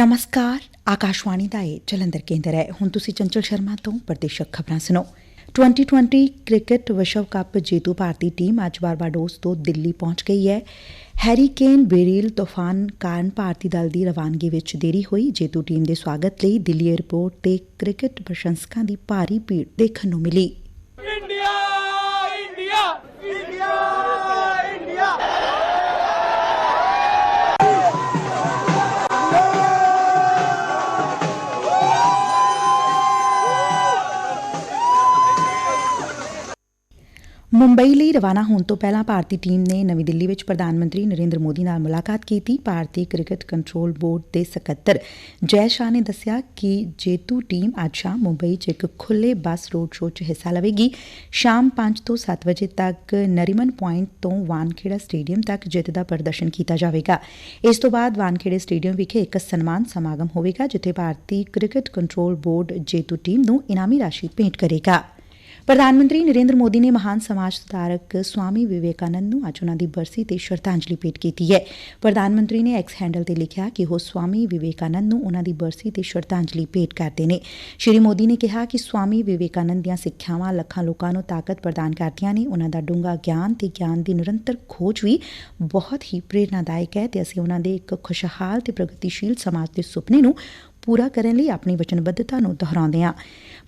ਨਮਸਕਾਰ, ਆਕਾਸ਼ਵਾਣੀ ਦਾ ਇਹ ਜਲੰਧਰ ਕੇਂਦਰ ਹੈ। ਹੁਣ ਤੁਸੀਂ ਚੰਚਲ ਸ਼ਰਮਾ ਤੋਂ ਪ੍ਰਦੇਸ਼ਕ ਖਬਰਾਂ ਸੁਣੋ। 2020 ਕ੍ਰਿਕਟ ਵਿਸ਼ਵ ਕੱਪ ਜੇਤੂ ਭਾਰਤੀ ਟੀਮ ਅੱਜ ਬਾਰਬਾਡੋਸ ਤੋਂ ਦਿੱਲੀ ਪਹੁੰਚ ਗਈ ਹੈ। ਹੈਰੀਕੇਨ ਬੇਰੀਲ ਤੂਫਾਨ ਕਾਰਨ ਭਾਰਤੀ ਦਲ ਦੀ ਰਵਾਨਗੀ ਵਿੱਚ ਦੇਰੀ ਹੋਈ। ਜੇਤੂ ਟੀਮ ਦੇ ਸਵਾਗਤ ਲਈ ਦਿੱਲੀ ਏਅਰਪੋਰਟ ਤੇ ਕ੍ਰਿਕਟ ਪ੍ਰਸ਼ੰਸਕਾਂ ਦੀ ਭਾਰੀ ਭੀੜ ਦੇਖਣ ਨੂੰ ਮਿਲੀ। ਮੁੰਬਈ ਲਈ ਰਵਾਨਾ ਹੋਣ ਤੋਂ ਪਹਿਲਾਂ ਭਾਰਤੀ ਟੀਮ ਨੇ ਨਵੀਂ ਦਿੱਲੀ ਵਿੱਚ ਪ੍ਰਧਾਨ ਮੰਤਰੀ ਨਰਿੰਦਰ ਮੋਦੀ ਨਾਲ ਮੁਲਾਕਾਤ ਕੀਤੀ। ਭਾਰਤੀ ਕ੍ਰਿਕਟ ਕੰਟਰੋਲ ਬੋਰਡ ਦੇ ਸਕੱਤਰ ਜੈ ਸ਼ਾਹ ਨੇ ਦੱਸਿਆ ਕਿ ਜੇਤੂ ਟੀਮ ਅੱਜ ਸ਼ਾਮ ਮੁੰਬਈ 'ਚ ਇੱਕ ਖੁੱਲੇ ਬੱਸ ਰੋਡ ਸ਼ੋਅ 'ਚ ਹਿੱਸਾ ਲਵੇਗੀ। ਸ਼ਾਮ 5 ਤੋਂ 7 ਵਜੇ ਤੱਕ ਨਰੀਮਨ ਪੁਆਇੰਟ ਤੋਂ ਵਾਨਖੇੜਾ ਸਟੇਡੀਅਮ ਤੱਕ ਜਿੱਤ ਦਾ ਪ੍ਰਦਰਸ਼ਨ ਕੀਤਾ ਜਾਵੇਗਾ। ਇਸ ਤੋਂ ਬਾਅਦ ਵਾਨਖੇੜੇ ਸਟੇਡੀਅਮ ਵਿਖੇ ਇੱਕ ਸਨਮਾਨ ਸਮਾਗਮ ਹੋਵੇਗਾ, ਜਿੱਥੇ ਭਾਰਤੀ ਕ੍ਰਿਕਟ ਕੰਟਰੋਲ ਬੋਰਡ ਜੇਤੂ ਟੀਮ ਨੂੰ ਇਨਾਮੀ ਰਾਸ਼ੀ ਭੇਂਟ ਕਰੇਗਾ। ਪ੍ਰਧਾਨ ਮੰਤਰੀ ਨਰੇਂਦਰ ਮੋਦੀ ਨੇ ਮਹਾਨ ਸਮਾਜ ਸੁਧਾਰਕ ਸਵਾਮੀ ਵਿਵੇਕਾਨੰਦ ਨੂੰ ਅੱਜ ਉਹਨਾਂ ਦੀ ਬਰਸੀ ਤੇ ਸ਼ਰਧਾਂਜਲੀ ਭੇਟ ਕੀਤੀ ਹੈ। ਪ੍ਰਧਾਨ ਮੰਤਰੀ ਨੇ ਐਕਸ ਹੈਂਡਲ ਤੇ ਲਿਖਿਆ ਕਿ ਉਹ ਸਵਾਮੀ ਵਿਵੇਕਾਨੰਦ ਨੂੰ ਉਹਨਾਂ ਦੀ ਬਰਸੀ ਤੇ ਸ਼ਰਧਾਂਜਲੀ ਭੇਟ ਕਰਦੇ ਨੇ। ਸ਼੍ਰੀ ਮੋਦੀ ਨੇ ਕਿਹਾ ਕਿ ਸਵਾਮੀ ਵਿਵੇਕਾਨੰਦ ਦੀਆਂ ਸਿੱਖਿਆਵਾਂ ਲੱਖਾਂ ਲੋਕਾਂ ਨੂੰ ਤਾਕਤ ਪ੍ਰਦਾਨ ਕਰਦੀਆਂ ਨੇ। ਉਹਨਾਂ ਦਾ ਡੂੰਘਾ ਗਿਆਨ ਤੇ ਗਿਆਨ ਦੀ ਨਿਰੰਤਰ ਖੋਜ ਵੀ ਬਹੁਤ ਹੀ ਪ੍ਰੇਰਨਾਦਾਇਕ ਹੈ ਤੇ ਅਸੀਂ ਉਹਨਾਂ ਦੇ ਇੱਕ ਖੁਸ਼ਹਾਲ ਤੇ ਪ੍ਰਗਤੀਸ਼ੀਲ ਸਮਾਜ ਦੇ ਸੁਪਨੇ ਨੂੰ ਪੂਰਾ ਕਰਨ ਲਈ ਆਪਣੀ ਵਚਨਬੱਧਤਾ ਨੂੰ ਦੁਹਰਾਉਂਦੇ ਹਾਂ।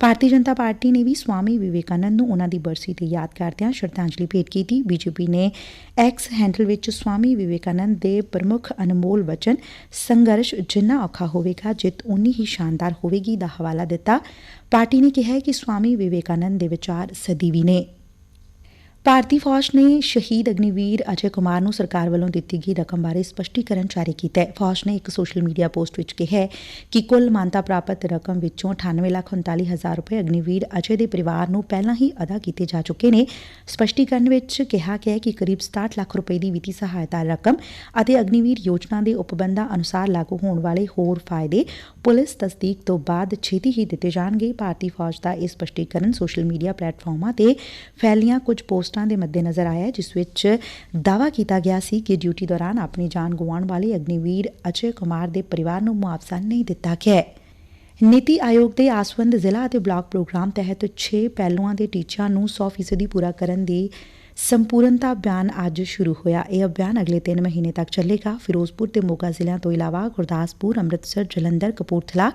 ਭਾਰਤੀ ਜਨਤਾ ਪਾਰਟੀ ਨੇ ਵੀ ਸਵਾਮੀ ਵਿਵੇਕਾਨੰਦ ਨੂੰ ਉਹਨਾਂ ਦੀ ਬਰਸੀ ਤੇ ਯਾਦ ਕਰਦਿਆਂ ਸ਼ਰਧਾਂਜਲੀ ਭੇਟ ਕੀਤੀ। ਬੀਜੇਪੀ ਨੇ ਐਕਸ ਹੈਂਡਲ ਵਿੱਚ ਸਵਾਮੀ ਵਿਵੇਕਾਨੰਦ ਦੇ ਪ੍ਰਮੁੱਖ ਅਨਮੋਲ ਵਚਨ, ਸੰਘਰਸ਼ ਜਿੰਨਾ ਔਖਾ ਹੋਵੇਗਾ, ਜਿੱਤ ਉਨੀ ਹੀ ਸ਼ਾਨਦਾਰ ਹੋਵੇਗੀ ਦਾ ਹਵਾਲਾ ਦਿੱਤਾ। ਪਾਰਟੀ ਨੇ ਕਿਹਾ ਕਿ ਸਵਾਮੀ ਵਿਵੇਕਾਨੰਦ ਦੇ ਵਿਚਾਰ ਸਦੀਵੀ ਨੇ। ਭਾਰਤੀ ਫੌਜ ਨੇ ਸ਼ਹੀਦ ਅਗਨੀਵੀਰ ਅਜੇ ਕੁਮਾਰ ਨੂੰ ਸਰਕਾਰ ਵੱਲੋਂ ਦਿੱਤੀ ਗਈ ਰਕਮ ਬਾਰੇ ਸਪਸ਼ਟੀਕਰਨ ਜਾਰੀ ਕੀਤਾ ਹੈ। ਫੌਜ ਨੇ ਇੱਕ ਸੋਸ਼ਲ ਮੀਡੀਆ ਪੋਸਟ ਵਿੱਚ ਕਿਹਾ ਕਿ ਕੁੱਲ ਮਾਨਤਾ ਪ੍ਰਾਪਤ ਰਕਮ ਵਿੱਚੋਂ 98 ਲੱਖ 39 ਹਜ਼ਾਰ ਰੁਪਏ ਅਗਨੀਵੀਰ ਅਜੇ ਦੇ ਪਰਿਵਾਰ ਨੂੰ ਪਹਿਲਾਂ ਹੀ ਅਦਾ ਕੀਤੇ ਜਾ ਚੁੱਕੇ ਨੇ। ਸਪਸ਼ਟੀਕਰਨ ਵਿੱਚ ਕਿਹਾ ਗਿਆ ਕਿ ਕਰੀਬ 67 ਲੱਖ ਰੁਪਏ ਦੀ ਵਿੱਤੀ ਸਹਾਇਤਾ ਰਕਮ ਅਤੇ ਅਗਨੀਵੀਰ ਯੋਜਨਾ ਦੇ ਉਪਬੰਧਾਂ ਅਨੁਸਾਰ ਲਾਗੂ ਹੋਣ ਵਾਲੇ ਹੋਰ ਫਾਇਦੇ ਪੁਲਿਸ ਤਸਦੀਕ ਤੋਂ ਬਾਅਦ ਛੇਤੀ ਹੀ ਦਿੱਤੇ ਜਾਣਗੇ। ਭਾਰਤੀ ਫੌਜ ਦਾ ਇਹ ਸਪਸ਼ਟੀਕਰਨ ਸੋਸ਼ਲ ਮੀਡੀਆ ਪਲੇਟਫਾਰਮਾਂ ਤੇ ਫੈਲੀਆਂ ਕੁਝ ਪੋਸਟ ਦੇ ਮੱਦੇਨਜ਼ਰ ਆਇਆ ਜਿਸ ਵਿਚ ਦਾਅਵਾ ਕੀਤਾ ਗਿਆ ਸੀ ਕਿ ਡਿਊਟੀ ਦੌਰਾਨ ਆਪਣੀ ਜਾਨ ਗੁਆਉਣ ਵਾਲੇ ਅਗਨੀਵੀਰ ਅਜੇ ਕੁਮਾਰ ਦੇ ਪਰਿਵਾਰ ਨੂੰ ਮੁਆਵਜ਼ਾ ਨਹੀਂ ਦਿੱਤਾ ਗਿਆ ਹੈ। ਨੀਤੀ ਆਯੋਗ ਦੇ ਆਸਵੰਦ ਜ਼ਿਲ੍ਹਾ ਅਤੇ ਬਲਾਕ ਪ੍ਰੋਗਰਾਮ ਤਹਿਤ 6 ਪਹਿਲੂਆਂ ਦੇ ਟੀਚਿਆਂ ਨੂੰ 100% ਪੂਰਾ ਕਰਨ ਦੀ ਸੰਪੂਰਨਤਾ ਅਭਿਆਨ ਅੱਜ ਸ਼ੁਰੂ ਹੋਇਆ। ਇਹ ਅਭਿਆਨ ਅਗਲੇ 3 ਮਹੀਨੇ ਤੱਕ ਚੱਲੇਗਾ। ਫਿਰੋਜ਼ਪੁਰ ਤੇ ਮੋਗਾ ਜ਼ਿਲ੍ਹਿਆਂ ਤੋਂ ਇਲਾਵਾ ਗੁਰਦਾਸਪੁਰ, ਅੰਮ੍ਰਿਤਸਰ, ਜਲੰਧਰ, ਕਪੂਰਥਲਾ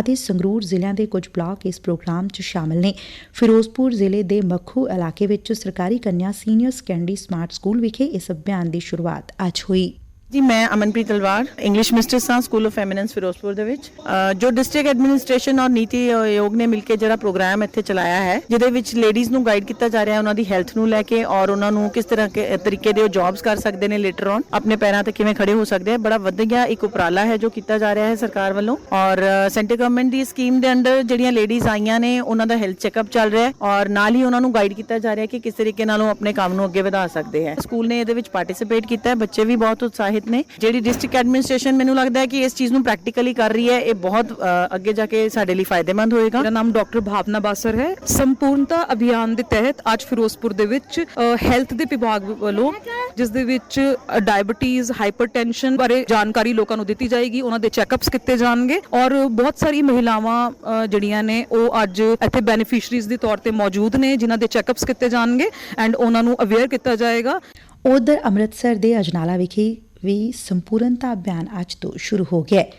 ਅਤੇ ਸੰਗਰੂਰ ਜ਼ਿਲ੍ਹਿਆਂ ਦੇ ਕੁਝ ਬਲਾਕ ਇਸ ਪ੍ਰੋਗਰਾਮ 'ਚ ਸ਼ਾਮਲ ਨੇ। ਫਿਰੋਜ਼ਪੁਰ ਜ਼ਿਲ੍ਹੇ ਦੇ ਮੱਖੂ ਇਲਾਕੇ ਵਿੱਚ ਸਰਕਾਰੀ ਕੰਨਿਆ ਸੀਨੀਅਰ ਸੈਕੰਡਰੀ ਸਮਾਰਟ ਸਕੂਲ ਵਿਖੇ ਇਸ ਅਭਿਆਨ ਦੀ ਸ਼ੁਰੂਆਤ ਅੱਜ ਹੋਈ। ਜੀ, ਮੈਂ ਅਮਨਪ੍ਰੀਤ ਤਲਵਾਰ ਇੰਗਲਿਸ਼ ਮਿਸਟਰਸ ਹਾਂ ਸਕੂਲ ਆਫ ਫੈਮਿਨੈਂਸ ਫਿਰੋਜ਼ਪੁਰ ਦੇ ਵਿੱਚ। ਜੋ ਡਿਸਟ੍ਰਿਕਟ ਐਡਮਿਨਿਸਟ੍ਰੇਸ਼ਨ ਔਰ ਨੀਤੀ ਆਯੋਗ ਨੇ ਮਿਲ ਕੇ ਜਿਹੜਾ ਪ੍ਰੋਗਰਾਮ ਇੱਥੇ ਚਲਾਇਆ ਹੈ, ਜਿਹਦੇ ਵਿੱਚ ਲੇਡੀਜ਼ ਨੂੰ ਗਾਈਡ ਕੀਤਾ ਜਾ ਰਿਹਾ ਹੈ, ਉਹਨਾਂ ਦੀ ਹੈਲਥ ਨੂੰ ਲੈ ਕੇ ਔਰ ਉਹਨਾਂ ਨੂੰ ਕਿਸ ਤਰ੍ਹਾਂ ਕੇ, ਤਰੀਕੇ ਦੇ ਉਹ ਜੌਬਸ ਕਰ ਸਕਦੇ ਨੇ ਲੇਟਰ ਔਨ ਆਪਣੇ ਪੈਰਾਂ ਤੇ ਕਿਵੇਂ ਖੜੇ ਹੋ ਸਕਦੇ ਆ, ਬੜਾ ਵਧੀਆ ਇੱਕ ਉਪਰਾਲਾ ਹੈ ਜੋ ਕੀਤਾ ਜਾ ਰਿਹਾ ਹੈ ਸਰਕਾਰ ਵੱਲੋਂ। ਔਰ ਸੈਂਟਰ ਗਵਰਨਮੈਂਟ ਦੀ ਸਕੀਮ ਦੇ ਅੰਡਰ ਜਿਹੜੀਆਂ ਲੇਡੀਜ਼ ਆਈਆਂ ਨੇ, ਉਹਨਾਂ ਦਾ ਹੈਲਥ ਚੈੱਕਅਪ ਚੱਲ ਰਿਹਾ ਹੈ ਔਰ ਨਾਲ ਹੀ ਉਹਨਾਂ ਨੂੰ ਗਾਈਡ ਕੀਤਾ ਜਾ ਰਿਹਾ ਹੈ ਕਿ ਕਿਸ ਤਰੀਕੇ ਨਾਲ ਉਹ ਆਪਣੇ ਕੰਮ ਨੂੰ ਅੱਗੇ ਵਧਾ ਸਕਦੇ ਹੈ। ਸਕੂਲ ਨੇ ਇਹਦੇ ਵਿੱਚ ਪਾਰਟਿਸਿਪੇਟ ਕੀਤਾ ਹੈ, ਬੱਚੇ ਵੀ ਬਹੁਤ ਉਤਸ਼ਾਹਿਤ ਨੇ। ਜਿਹੜੀ ਡਿਸਟ੍ਰਿਕਟ ਐਡਮਿਨਿਸਟ੍ਰੇਸ਼ਨ ਮੈਨੂੰ ਲੱਗਦਾ ਹੈ ਕਿ ਇਸ ਚੀਜ਼ ਨੂੰ ਪ੍ਰੈਕਟੀਕਲੀ ਕਰ ਰਹੀ ਹੈ ਇਹ ਬਹੁਤ ਅੱਗੇ ਜਾ ਕੇ ਸਾਡੇ ਲਈ ਫਾਇਦੇਮੰਦ ਹੋਏਗਾ। ਮੇਰਾ ਨਾਮ ਡਾਕਟਰ ਭਾਵਨਾ ਬਾਸਰ ਹੈ। ਸੰਪੂਰਨਤਾ ਅਭਿਆਨ ਦੇ ਤਹਿਤ ਅੱਜ ਫਿਰੋਜ਼ਪੁਰ ਦੇ ਵਿੱਚ ਹੈਲਥ ਦੇ ਵਿਭਾਗ ਵੱਲੋਂ ਜਿਸ ਦੇ ਵਿੱਚ ਡਾਇਬੀਟੀਜ਼ ਹਾਈਪਰਟੈਂਸ਼ਨ ਬਾਰੇ ਜਾਣਕਾਰੀ ਲੋਕਾਂ ਨੂੰ ਦਿੱਤੀ ਜਾਏਗੀ। ਉਹਨਾਂ ਦੇ ਚੈੱਕਅਪਸ ਕੀਤੇ ਜਾਣਗੇ। ਔਰ ਬਹੁਤ ਸਾਰੀ ਮਹਿਲਾਵਾਂ ਜਿਹੜੀਆਂ ਨੇ ਉਹ ਅੱਜ ਇੱਥੇ ਬੈਨੀਫੀਸ਼ੀਅਰੀਜ਼ ਦੇ ਤੌਰ ਤੇ ਮੌਜੂਦ ਨੇ ਜਿਨ੍ਹਾਂ ਦੇ ਚੈੱਕਅਪਸ ਕੀਤੇ ਜਾਣਗੇ। ਐਂਡ ਉਹਨਾਂ ਨੂੰ ਅਵੇਅਰ ਕੀਤਾ ਜਾਏਗਾ। ਉਧਰ ਅੰਮ੍ਰਿਤਸਰ ਦੇ ਅਜਨਾਲਾ ਵਿਖੇ ਵੀ ਸੰਪੂਰਨਤਾ ਅਭਿਆਨ ਅੱਜ ਤੋਂ ਸ਼ੁਰੂ ਹੋ ਗਿਆ ਹੈ।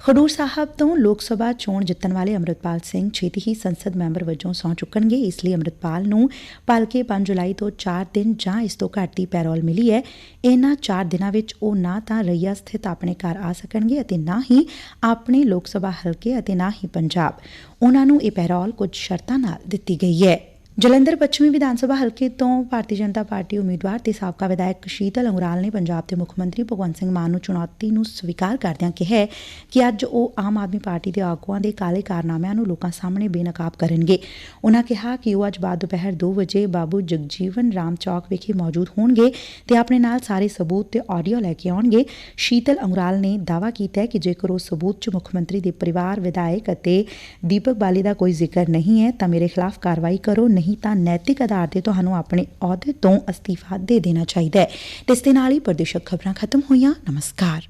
ਖਡੂਰ ਸਾਹਿਬ ਤੋਂ ਲੋਕ ਸਭਾ ਚੋਣ ਜਿੱਤਣ ਵਾਲੇ ਅੰਮ੍ਰਿਤਪਾਲ ਸਿੰਘ ਛੇਤੀ ਹੀ ਸੰਸਦ ਮੈਂਬਰ ਵਜੋਂ ਸਹੁੰ ਚੁੱਕਣਗੇ, ਇਸ ਲਈ ਅੰਮ੍ਰਿਤਪਾਲ ਨੂੰ ਭਲਕੇ 5 ਜੁਲਾਈ ਤੋਂ 4 ਦਿਨ ਜਾਂ ਇਸ ਤੋਂ ਘੱਟ ਦੀ ਪੈਰੋਲ ਮਿਲੀ ਹੈ। ਇਹਨਾਂ 4 ਦਿਨਾਂ ਵਿੱਚ ਉਹ ਨਾ ਤਾਂ ਰਈਆ ਸਥਿਤ ਆਪਣੇ ਘਰ ਆ ਸਕਣਗੇ ਅਤੇ ਨਾ ਹੀ ਆਪਣੇ ਲੋਕ ਸਭਾ ਹਲਕੇ ਅਤੇ ਨਾ ਹੀ ਪੰਜਾਬ। ਉਹਨਾਂ ਨੂੰ ਇਹ ਪੈਰੋਲ ਕੁਝ ਸ਼ਰਤਾਂ ਨਾਲ ਦਿੱਤੀ ਗਈ ਹੈ। ਜਲੰਧਰ ਪੱਛਮੀ ਵਿਧਾਨ ਸਭਾ ਹਲਕੇ ਤੋਂ ਭਾਰਤੀ ਜਨਤਾ ਪਾਰਟੀ ਉਮੀਦਵਾਰ ਤੇ ਸਾਬਕਾ ਵਿਧਾਇਕ ਸ਼ੀਤਲ ਅੰਗਰਾਲ ਨੇ ਪੰਜਾਬ ਦੇ ਮੁੱਖ ਮੰਤਰੀ ਭਗਵੰਤ ਸਿੰਘ ਮਾਨ ਨੂੰ ਚੁਣੌਤੀ ਨੂੰ ਸਵੀਕਾਰ ਕਰਦਿਆਂ ਕਿਹਾ ਕਿ ਅੱਜ ਉਹ ਆਮ ਆਦਮੀ ਪਾਰਟੀ ਦੇ ਆਗੂਆਂ ਦੇ ਕਾਲੇ ਕਾਰਨਾਮਿਆਂ ਨੂੰ ਲੋਕਾਂ ਸਾਹਮਣੇ ਬੇਨਕਾਬ ਕਰਨਗੇ। ਉਨ੍ਹਾਂ ਕਿਹਾ ਕਿ ਉਹ ਅੱਜ ਬਾਅਦ ਦੁਪਹਿਰ 2 ਵਜੇ ਬਾਬੂ ਜਗਜੀਵਨ ਰਾਮ ਚੌਕ ਵਿਖੇ ਮੌਜੂਦ ਹੋਣਗੇ ਤੇ ਆਪਣੇ ਨਾਲ ਸਾਰੇ ਸਬੂਤ ਤੇ ਆਡੀਓ ਲੈ ਕੇ ਆਉਣਗੇ। ਸ਼ੀਤਲ ਅੰਗਰਾਲ ਨੇ ਦਾਅਵਾ ਕੀਤਾ ਕਿ ਜੇਕਰ ਉਹ ਸਬੂਤ 'ਚ ਮੁੱਖ ਮੰਤਰੀ ਦੇ ਪਰਿਵਾਰ, ਵਿਧਾਇਕ ਅਤੇ ਦੀਪਕ ਬਾਲੀ ਦਾ ਕੋਈ ਜ਼ਿਕਰ ਨਹੀਂ ਹੈ ਤਾਂ ਮੇਰੇ ਖਿਲਾਫ ਕਾਰਵਾਈ ਕਰੋ, ਨਹੀਂ ਤਾਂ ਨੈਤਿਕ ਆਧਾਰ ਤੇ ਤੁਹਾਨੂੰ ਆਪਣੇ ਅਹੁਦੇ ਤੋਂ ਅਸਤੀਫਾ ਦੇ ਦੇਣਾ ਚਾਹੀਦਾ ਹੈ। ਇਸ ਦੇ ਨਾਲ ਹੀ ਪ੍ਰਦੇਸ਼ਕ ਖਬਰਾਂ ਖਤਮ ਹੋਈਆਂ। ਨਮਸਕਾਰ।